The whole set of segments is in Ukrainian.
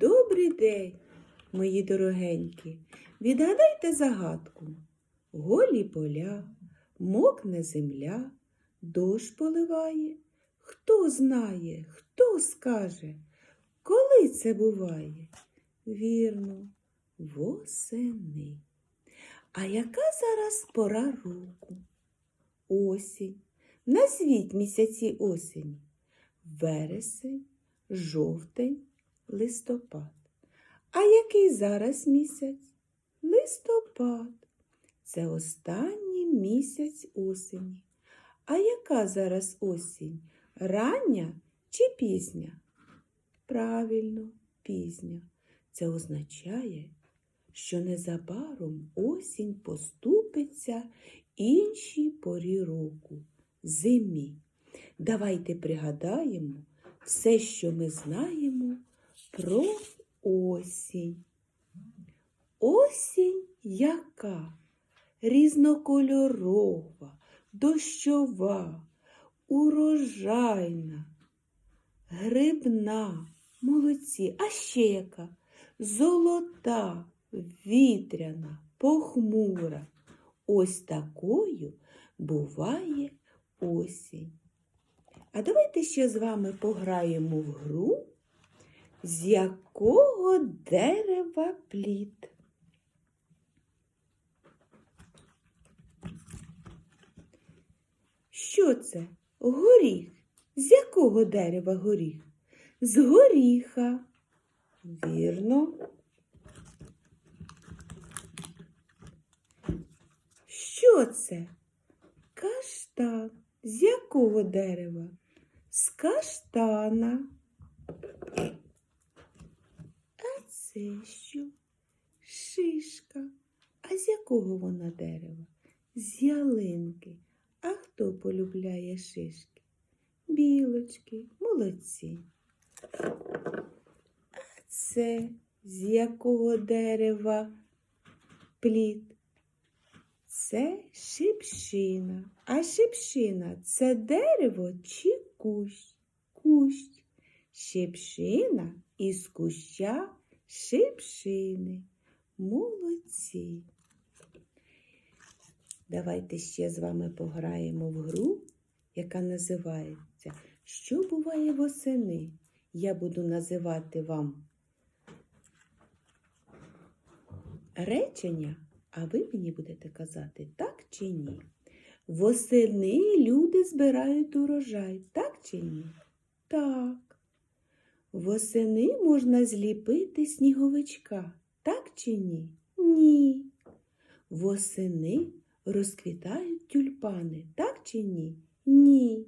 Добрий день, мої дорогенькі. Відгадайте загадку. Голі поля, мокне земля, дощ поливає. Хто знає, хто скаже, коли це буває? Вірно, восени. А яка зараз пора року? Осінь. Назвіть місяці осені. Вересень, жовтень, листопад. А який зараз місяць? Листопад. Це останній місяць осені. А яка зараз осінь? Рання чи пізня? Правильно, пізня. Це означає, що незабаром осінь поступиться іншій порі року зимі. Давайте пригадаємо все, що ми знаємо про осінь. Осінь яка? Різнокольорова, дощова, урожайна, грибна, молодці, а ще яка? Золота, вітряна, похмура. Ось такою буває осінь. А давайте ще з вами пограємо в гру, з якого дерева плід. Що це? Горіх. З якого дерева горіх? З горіха. Вірно. Що це? Каштан. З якого дерева? З каштана. А це що? Шишка. А з якого вона дерева? З ялинки. А хто полюбляє шишки? Білочки, молодці. А це з якого дерева плід? Це шипшина. А шипшина це дерево чи кущ? Кущ. Шипшина із куща шипшини. Молодці. Давайте ще з вами пограємо в гру, яка називається Що буває восени? Я буду називати вам речення, а ви мені будете казати так чи ні. Восени люди збирають урожай, так чи ні? Так. Восени можна зліпити сніговичка, так чи ні? Ні. Восени розквітають тюльпани, так чи ні? Ні.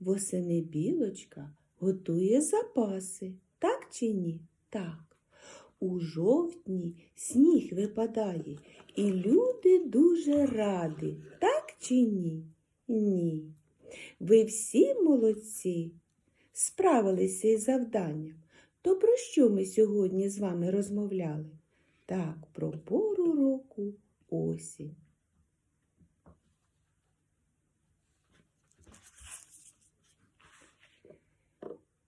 Восени білочка готує запаси, так чи ні? Так. У жовтні сніг випадає, і люди дуже раді, так чи ні? Ні. Ви всі молодці, справилися із завданням. То про що ми сьогодні з вами розмовляли? Так, про пору року осінь.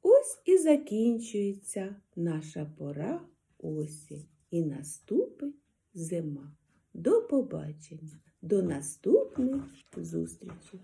Ось і закінчується наша пора осінь і наступить зима. До побачення, до наступних зустрічей!